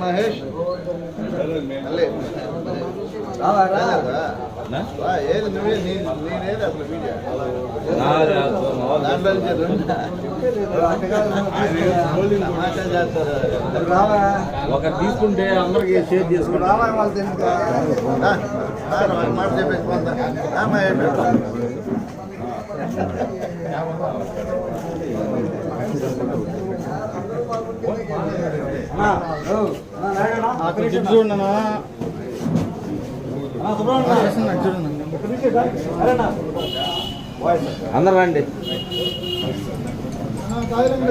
మహేష్? ఏది నువ్వే నేనేది అసలు. ఒక తీసుకుంటే అందరికి షేర్ చేసుకుంటాం. రా, రా, ఒక మాట చెప్పేసి అందరు రండి.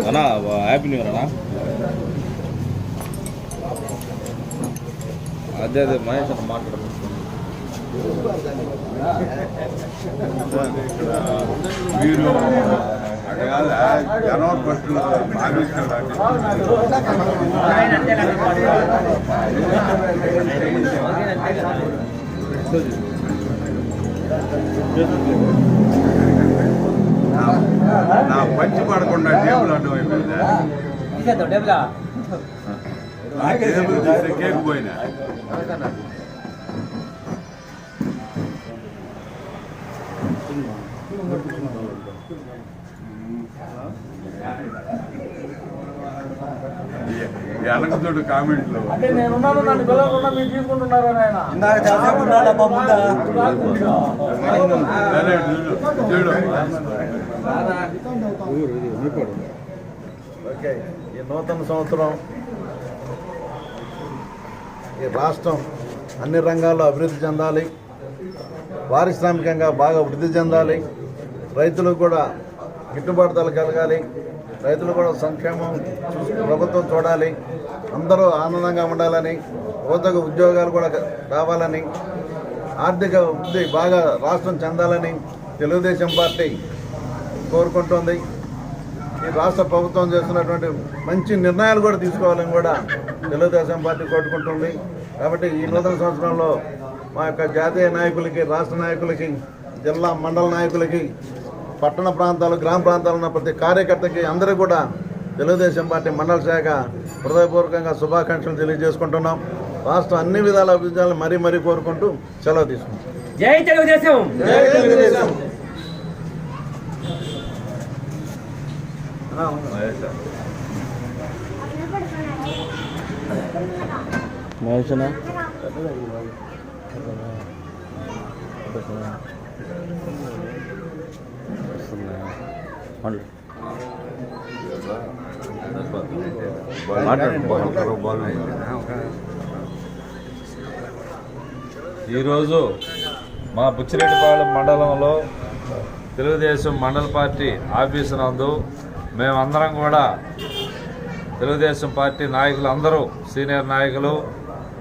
అన్నా హ్యాపీ న్యూ ఇయర్ అన్నా అదే అదే మహేష్ అన్న మాట్లాడు మీరు ನಾ ಪಂಚ್ ಮಾಡ್ಕೊಂಡ ಟೇಬಲ್ ಅಡ್ಡು ಹೋಯ್ತು ಟೇಬಲ್ ಕೇಕ್ ಹೋಯ್ನ కామెంట్లు. అంటే నేనున్నాను నన్ను పిలవకుండా మీరు తీసుకుంటున్నారా నాయన? సరే, చూడు చూడు. ఓకే ఈ నూతన సంవత్సరం ఈ రాష్ట్రం అన్ని రంగాల్లో అభివృద్ధి చెందాలి. పారిశ్రామికంగా బాగా వృద్ధి చెందాలి. రైతులకు కూడా గిట్టుబాటు ధరలు కలగాలి. రైతులు కూడా సంక్షేమం ప్రభుత్వం చూడాలి. అందరూ ఆనందంగా ఉండాలని యువతకు ఉద్యోగాలు కూడా రావాలని ఆర్థిక వృద్ధి బాగా రాష్ట్రం చెందాలని తెలుగుదేశం పార్టీ కోరుకుంటుంది. ఈ రాష్ట్ర ప్రభుత్వం చేస్తున్నటువంటి మంచి నిర్ణయాలు కూడా తీసుకోవాలని కూడా తెలుగుదేశం పార్టీ కోరుకుంటుంది. కాబట్టి ఈ నూతన సంవత్సరంలో మా యొక్క జాతీయ నాయకులకి రాష్ట్ర నాయకులకి జిల్లా మండల నాయకులకి పట్టణ ప్రాంతాలు గ్రామ ప్రాంతాలు ఉన్న ప్రతి కార్యకర్తకి అందరూ కూడా తెలుగుదేశం పార్టీ మండల శాఖ హృదయపూర్వకంగా శుభాకాంక్షలు తెలియజేసుకుంటున్నాం. రాష్ట్రం అన్ని విధాల అభివృద్ధి మరీ మరీ కోరుకుంటూ సెలవు తీసుకుంటాం జై తెలుగుదేశం! జై తెలుగుదేశం! మహేష్ అన్న ఈరోజు మా బుచ్చిరెడ్డిపాలెం మండలంలో తెలుగుదేశం మండల పార్టీ ఆఫీసు నందు మేమందరం కూడా తెలుగుదేశం పార్టీ నాయకులు అందరూ సీనియర్ నాయకులు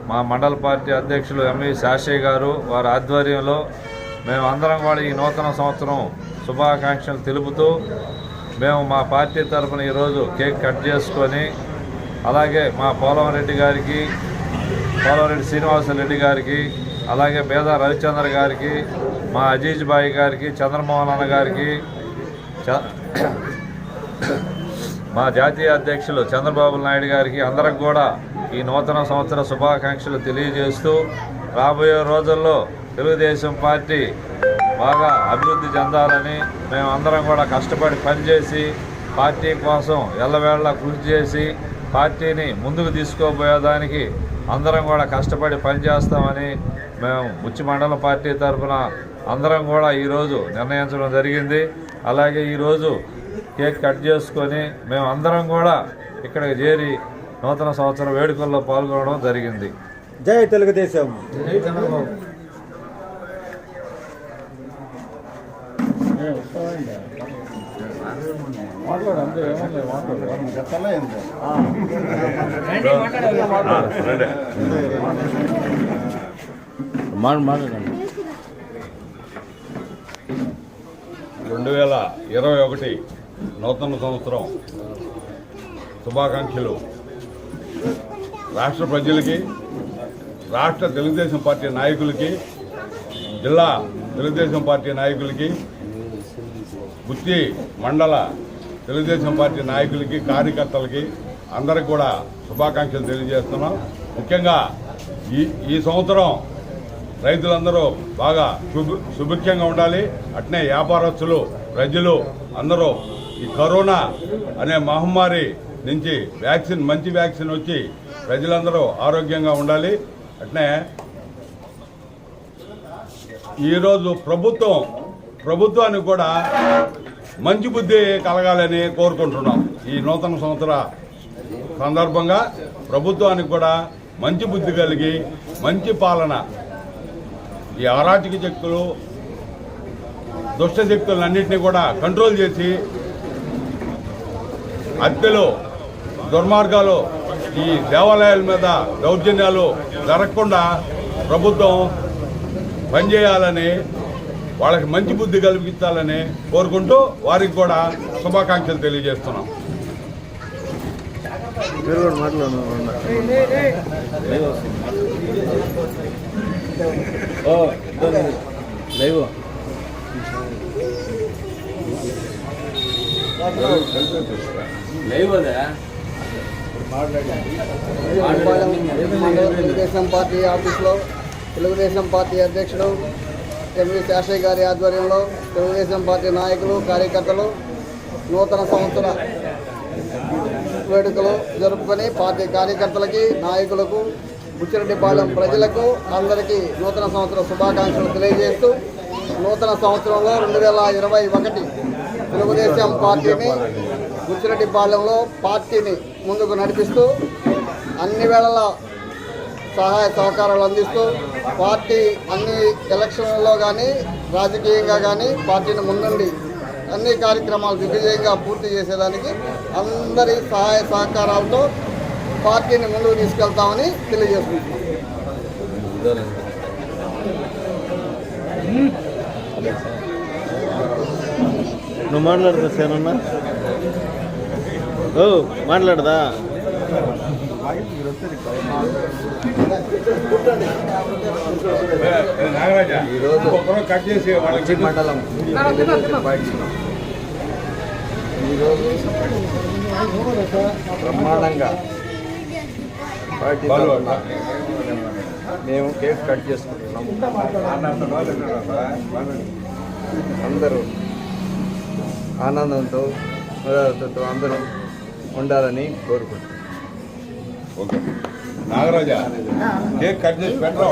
మా మండల పార్టీ అధ్యక్షులు ఎంవి శాషయ్య గారు వారి ఆధ్వర్యంలో మేమందరం కూడా ఈ నూతన సంవత్సరం శుభాకాంక్షలు తెలుపుతూ మేము మా పార్టీ తరఫున ఈరోజు కేక్ కట్ చేసుకొని అలాగే మా పోలవరెడ్డి గారికి పోలవరెడ్డి శ్రీనివాసరెడ్డి గారికి అలాగే పేద రవిచంద్ర గారికి మా అజీజ్ బాయి గారికి చంద్రమోహన్ అన్న గారికి చ- మా జాతీయ అధ్యక్షులు చంద్రబాబు నాయుడు గారికి అందరికి కూడా ఈ నూతన సంవత్సర శుభాకాంక్షలు తెలియజేస్తూ రాబోయే రోజుల్లో తెలుగుదేశం పార్టీ బాగా అభివృద్ధి చెందాలని మేమందరం కూడా కష్టపడి పనిచేసి పార్టీ కోసం ఎల్లవేళ కృషి చేసి పార్టీని ముందుకు తీసుకోబోయేదానికి అందరం కూడా కష్టపడి పనిచేస్తామని మేము ఉచ్చి మండల పార్టీ తరఫున అందరం కూడా ఈరోజు నిర్ణయించడం జరిగింది. అలాగే ఈరోజు కేక్ కట్ చేసుకొని మేము అందరం కూడా ఇక్కడికి చేరి నూతన సంవత్సర వేడుకల్లో పాల్గొనడం జరిగింది. జై తెలుగుదేశం. మాట్లాడండి రెండు వేల ఇరవై ఒకటి నూతన సంవత్సరం శుభాకాంక్షలు. రాష్ట్ర ప్రజలకి రాష్ట్ర తెలుగుదేశం పార్టీ నాయకులకి జిల్లా తెలుగుదేశం పార్టీ నాయకులకి గుత్తి మండల తెలుగుదేశం పార్టీ నాయకులకి కార్యకర్తలకి అందరికి కూడా శుభాకాంక్షలు తెలియజేస్తున్నాం. ముఖ్యంగా ఈ ఈ సంవత్సరం రైతులందరూ బాగా సుభి సుభిక్షంగా ఉండాలి. అట్నే వ్యాపారస్తులు ప్రజలు అందరూ ఈ కరోనా అనే మహమ్మారి నుంచి వ్యాక్సిన్ మంచి వ్యాక్సిన్ వచ్చి ప్రజలందరూ ఆరోగ్యంగా ఉండాలి. అట్నే ఈరోజు ప్రభుత్వం ప్రభుత్వానికి కూడా మంచి బుద్ధి కలగాలని కోరుకుంటున్నాం. ఈ నూతన సంవత్సర సందర్భంగా ప్రభుత్వానికి కూడా మంచి బుద్ధి కలిగి మంచి పాలన ఈ అరాచక శక్తులు దుష్ట శక్తులన్నింటినీ కూడా కంట్రోల్ చేసి హత్యలు దుర్మార్గాలు ఈ దేవాలయాల మీద దౌర్జన్యాలు జరగకుండా ప్రభుత్వం పనిచేయాలని వాళ్ళకి మంచి బుద్ధి కల్పించాలని కోరుకుంటూ వారికి కూడా శుభాకాంక్షలు తెలియజేస్తున్నాం. తెలుగుదేశం పార్టీ ఆఫీస్లో తెలుగుదేశం పార్టీ అధ్యక్షుడు ఎంవి శాషయ్య గారి ఆధ్వర్యంలో తెలుగుదేశం పార్టీ నాయకులు కార్యకర్తలు నూతన సంవత్సర వేడుకలు జరుపుకొని పార్టీ కార్యకర్తలకి నాయకులకు బుచ్చిరెడ్డిపాలెం ప్రజలకు అందరికీ నూతన సంవత్సర శుభాకాంక్షలు తెలియజేస్తూ నూతన సంవత్సరంలో రెండు వేల ఇరవై ఒకటి తెలుగుదేశం పార్టీని బుచ్చిరెడ్డిపాలెంలో పార్టీని ముందుకు నడిపిస్తూ అన్ని వేళల సహాయ సహకారాలు అందిస్తూ పార్టీ అన్ని ఎలక్షన్లలో కానీ రాజకీయంగా కానీ పార్టీని ముందుండి అన్ని కార్యక్రమాలు దిగ్విజయంగా పూర్తి చేసేదానికి అందరి సహాయ సహకారాలతో పార్టీని ముందుకు తీసుకెళ్తామని తెలియజేస్తున్నాం నువ్వు మాట్లాడదా సేనన్నా? ఓ మాట్లాడదా? నాగరాజా కట్ చేసి వాళ్ళకి మండలం. ఈరోజు బ్రహ్మాండంగా పార్టీ మేము కేక్ కట్ చేసుకుంటున్నాము అందరూ ఆనందంతో అందరూ ఉండాలని కోరుకుంటున్నాం. ఓకే. నాగరాజా కేక్ కట్ చేసి పెట్టరా?